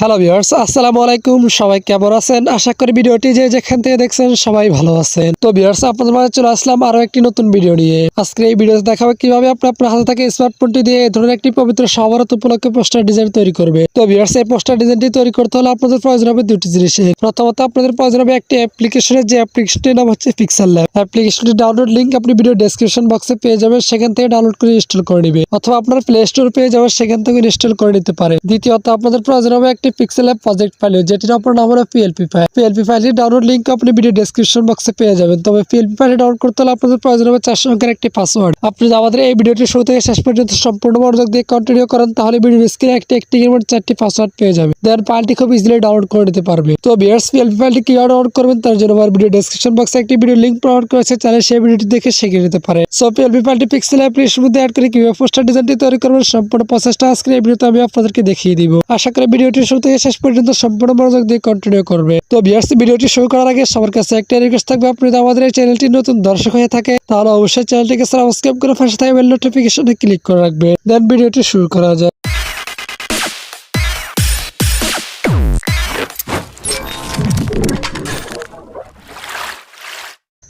Hello viewers আসসালামু আলাইকুম। সবাই কেমন আছেন? আশা করি ভিডিওটি যে যেখান থেকে দেখছেন সবাই ভালো আছেন। তো ভিউয়ার্স আপনাদের মাঝে চলে আসলাম আরও একটি নতুন ভিডিও নিয়ে। আজকে এই ভিডিওতে দেখাবো কীভাবে আপনি আপনার হাতে থাকে স্মার্টফোনটি দিয়ে এই ধরনের একটি পবিত্র সমারত উপলক্ষে পোস্টার ডিজাইন তৈরি করবে। তো ভিউয়ার্স এই পোস্টার ডিজাইনটি তৈরি করতে হলে আপনাদের প্রয়োজন হবে দুটি জিনিসের প্রথমত আপনাদের প্রয়োজন হবে একটি অ্যাপ্লিকেশনের যে অ্যাপ্লিকেশনটির নাম হচ্ছে পিক্সেল ল্যাব অ্যাপ্লিকেশনটি ডাউনলোড লিংক আপনি ভিডিও ডেসক্রিপশন বক্সে পেয়ে যাবেন, সেখান থেকে ডাউনলোড করে ইনস্টল করে নিবে। অথবা আপনার প্লে স্টোর পেয়ে যাবেন, সেখান থেকে ইনস্টল করে নিতে পারে দ্বিতীয়ত, আপনাদের প্রয়োজন হবে একটি পিক্সেল অ্যাপ প্রজেক্ট ফাইল যেটির অপর নাম হলো পিএলপি ফাইল পিএলপি ফাইলটি ডাউনলোড লিংক আপনি ভিডিও ডেসক্রিপশন বক্সে পেয়ে যাবেন। তবে পিএলপি ফাইল ডাউনলোড করতে হলে আপনাদের প্রয়োজন হবে চারশো অঙ্কের একটি পাসওয়ার্ড আপনি আমাদের এই ভিডিওটি শুরু থেকে শেষ পর্যন্ত সম্পূর্ণ মনোযোগ দিয়ে কন্টিনিউ করেন, তাহলে ভিডিও স্ক্রিনে একটি একটি মোট চারটি পাসওয়ার্ড পেয়ে যাবে দেন ফাইলটি খুব ইজিলি ডাউনলোড করে নিতে পারবে। তো বিয়ার্স পিএলপি ফাইলটি কীভাবে ডাউনলোড করবেন, তার জন্য আমার ভিডিও ডেসক্রিপশন বক্সে একটি ভিডিও লিঙ্ক প্রোভাইড করেছে। চাইলে সেই ভিডিওটি দেখে শিখে নিতে পারে। সো পিএলপি ফাইলটি পিক্সেল অ্যাপ্লিকেশন মধ্যে অ্যাড করে কীভাবে পোস্টার ডিজাইনটি তৈরি করবেন, সম্পূর্ণ প্রসেসটা আজকে এই ভিডিওতে আমি আপনাদেরকে দেখিয়ে দিব। আশা করি ভিডিওটি শুরু থেকে শেষ পর্যন্ত সম্পূর্ণ মনোযোগ দিয়ে কন্টিনিউ করবে। তো বিয়ার্স ভিডিওটি শুরু করার আগে সবার কাছে একটা রিকোয়েস্ট থাকবে, আপনি আমাদের এই চ্যানেলটি নতুন দর্শক হয়ে থাকে, তাহলে অবশ্যই চ্যানেলটিকে সাবস্ক্রাইব করে পাশে থাকা বেল নোটিফিকেশনে ক্লিক করে রাখবে। দেন ভিডিওটি শুরু করা যায়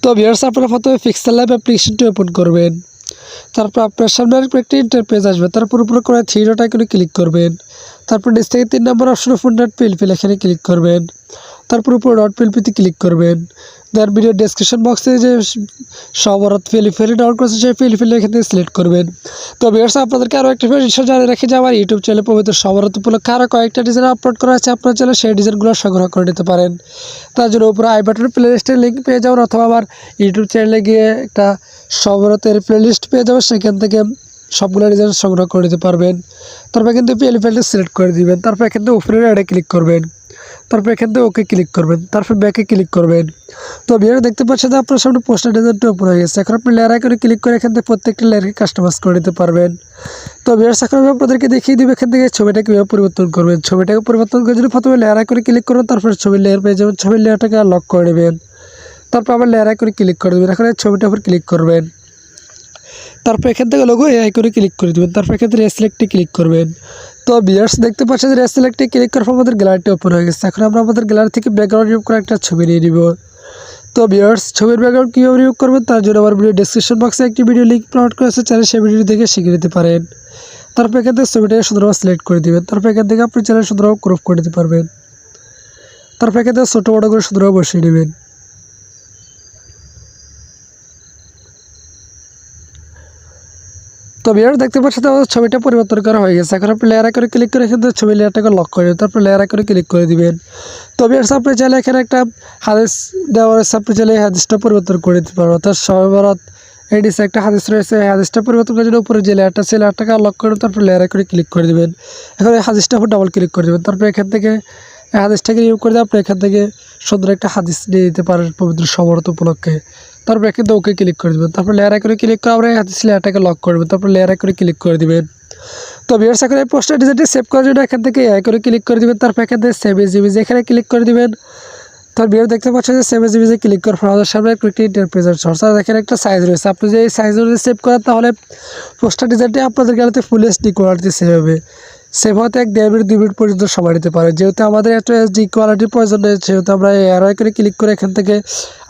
তো ভিউয়ার্স আপনারা প্রথমে পিক্সেল ল্যাব অ্যাপ্লিকেশনটি ওপেন করবেন। তারপর আপনার সামনে একটি ইন্টারপেজ আসবে। তারপর উপরে করে থ্রি ডট আইকনে ক্লিক করবেন। তারপর নিচ থেকে তিন নম্বর অপশন ফোন ডট পিএলপিল এখানে ক্লিক করবেন। তারপর উপরে ডট পিএলপিতে ক্লিক করবেন। দেন ভিডিও ডেসক্রিপশন বক্সে যে সবরত ফেলি ডাউনলোড করেছে, সেই ফিল এখান থেকে সিলেক্ট করবেন। তো ভিউয়ার্স আপনাদেরকে আরও একটা বিষয় জানিয়ে রাখি যে আমার ইউটিউব চ্যানেলে পবিত্র সবরত উপলক্ষে আরও কয়েকটা ডিজাইন আপলোড করা আছে। আপনার চ্যানেলে সেই ডিজাইনগুলো সংগ্রহ করে নিতে পারেন। তার জন্য উপরে আই বাটনের প্লে লিস্টের লিঙ্ক পেয়ে যাবেন, অথবা আমার ইউটিউব চ্যানেলে গিয়ে একটা সবরতের প্লে লিস্ট পেয়ে যাবেন, সেখান থেকে সবগুলো ডিজাইন সংগ্রহ করে নিতে পারবেন। তারপর কিন্তু পিএল ফাইলটা সিলেক্ট করে দিবেন, তারপর এখান থেকে উপরে অ্যাডে ক্লিক করবেন। তারপর এখান থেকে ওকে ক্লিক করবেন, তারপর ব্যাকে ক্লিক করবেন। তো বিয়ারে দেখতে পাচ্ছেন আপনার সামনে পোস্টার ডিজাইনটা উপরে হয়ে গেছে। এখন আপনি লেয়ার করে ক্লিক করে এখান থেকে প্রত্যেকটা লেয়ারকে কাস্টমাইজ করে নিতে পারবেন। তো বিয়ার এখন আমি আপনাদেরকে দেখিয়ে দিব এখান থেকে ছবিটা কীভাবে পরিবর্তন করবেন। ছবিটাকে পরিবর্তন করে যদি প্রথমে লেয়ার করে ক্লিক করবেন তারপর ছবির লেয়ার পেয়ে যাবেন, ছবির লেয়ারটাকে লক করে নেবেন। তারপর আবার লেয়ার করে ক্লিক করে দেবেন। এখন ছবিটার উপর ক্লিক করবেন। তারপর এখান থেকে লোগো এআই করে ক্লিক করে দেবেন। তারপর এখান থেকে রেসিলেক্টে ক্লিক করবেন। তো বিয়ার্স দেখতে পাচ্ছেন রেসিলেক্টে ক্লিক করার পর আমাদের গ্যালারিটি ওপেন হয়ে গেছে। এখন আমরা আমাদের গ্যালারি থেকে ব্যাকগ্রাউন্ড রিমুভ করে একটা ছবি নিয়ে নিব। তো বিয়ার্স ছবির ব্যাকগ্রাউন্ড কীভাবে রিমুভ করবেন তার জন্য আমার ভিডিও ডিসক্রিপশন বক্সে একটি ভিডিও লিঙ্ক প্রোভাইড করেছে চ্যানেল সেই ভিডিওটি দেখে শিখে নিতে পারেন। তারপর এখান থেকে ছবিটাকে সুন্দরভাবে সিলেক্ট করে দিবেন। তারপর এখান থেকে আপনি চ্যানেল সুন্দরভাবে ক্রপ করে দিতে পারবেন। তারপর এখান থেকে ছোটো বড়ো করে সুন্দরভাবে বসিয়ে নেবেন। তো বিয়ার দেখতে পাচ্ছেন তো ছবিটা পরিবর্তন করা হয়ে গেছে। এখন আপনি লেয়ার করে ক্লিক করে এখান ছবি লেয়ারটাকে লক করে দেবেন তারপর লেয়ার করে ক্লিক করে দিবেন। তো বিয়ার আপনি চাইলে এখানে একটা হাদিস দেওয়া রয়েছে, আপনি চাইলে এই হাদিসটা পরিবর্তন করে দিতে পারবেন। অর্থাৎ সবারত এই ডিসে একটা হাদিস রয়েছে, এই হাদিসটা পরিবর্তন করার জন্য উপরে যে লেয়ারটা সেই লেয়ারটাকে লক করে তারপর লেয়ার করে ক্লিক করে দিবেন। এখন এই হাদিসটা উপর ডাবল ক্লিক করে দেবেন। তারপর এখান থেকে এই হাদিসটাকে রিমুভ করে দিয়ে আপনি এখান থেকে সুন্দর একটা হাদিস নিয়ে দিতে পারেন পবিত্র সবরত উপলক্ষে। তারপর থেকে ওকে ক্লিক করে দেবেন। তারপর লেয়ার করে ক্লিক করে আমরা হাদিস লেয়ারটাকে লক করবেন তারপর লেয়ার করে ক্লিক করে দিবেন। তো বিয়ার্স এখন এই পোস্টার ডিজাইনটি সেভ করার জন্য এখান থেকে এআই করে ক্লিক করে দিবেন, তারপর এখান থেকে সেভ এস জিবি এখানে ক্লিক করে দিবেন। তার বিয়ার দেখতে পাচ্ছেন যে সেভ এস জিবিতে ক্লিক করার পর আমাদের সামনে একটু ইন্টারপ্রেজার সরস আর এখানে একটা সাইজ রয়েছে। আপনি যে এই সাইজ অনুযায়ী সেভ করেন, তাহলে পোস্টার ডিজাইনটি আপনাদের গ্যালারিতে ফুল এইচডি কোয়ালিটি সেভ হবে। সেভ হতে এক দেড় মিনিট, দুই মিনিট পর্যন্ত সময় নিতে পারে। যেহেতু আমাদের একটু এইচডি কোয়ালিটির প্রয়োজন রয়েছে, সেহেতু আমরা এআরআই করে ক্লিক করে এখান থেকে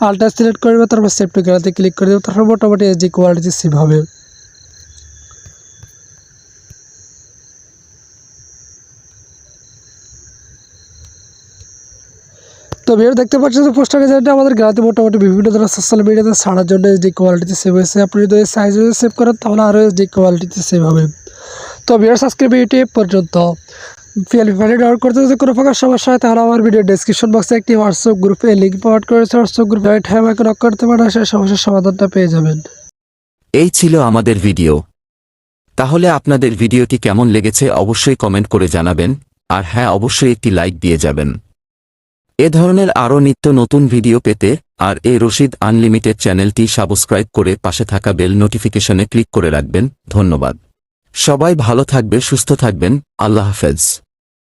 আলট্রা সিলেক্ট করে দেবো তারপর সেভ টু গ্যালারিতে ক্লিক করে দেবো তারপর মোটামুটি এইচডি কোয়ালিটি সেভ হবে। তো ভিডিও দেখতে পাচ্ছেন যে পোস্টার ডিজাইনটা আমাদের গ্রাতে মোটামুটি বিভিন্ন ধরনের সোশ্যাল মিডিয়াতে ছাড়ার জন্য এইচডি কোয়ালিটিতে সেভ হয়েছে। আপনি যদি সাইজ সেভ করেন, তাহলে আরও এইচডি কোয়ালিটিতে সেভ হবে। তো ভিডিওর সাবস্ক্রাইব এ পর্যন্ত। পিএলপি ফাইলে ডাউনলোড করতে যদি কোনো প্রকার সমস্যা হয়, তাহলে আমার ভিডিও ডেসক্রিপশন বক্সে একটি হোয়াটসঅ্যাপ গ্রুপে লিঙ্ক প্রোভাইড করেছে হোয়াটসঅ্যাপ গ্রুপে হ্যাঁ আমাকে নক করতে পারেন সেই সমস্যার সমাধানটা পেয়ে যাবেন। এই ছিল আমাদের ভিডিও তাহলে আপনাদের ভিডিওটি কেমন লেগেছে অবশ্যই কমেন্ট করে জানাবেন, আর হ্যাঁ অবশ্যই একটি লাইক দিয়ে যাবেন। এ ধরনের আরও নিত্য নতুন ভিডিও পেতে আর এ রশিদ আনলিমিটেড চ্যানেলটি সাবস্ক্রাইব করে পাশে থাকা বেল নোটিফিকেশনে ক্লিক করে রাখবেন। ধন্যবাদ। সবাই ভালো থাকবে সুস্থ থাকবেন। আল্লাহ হাফেজ।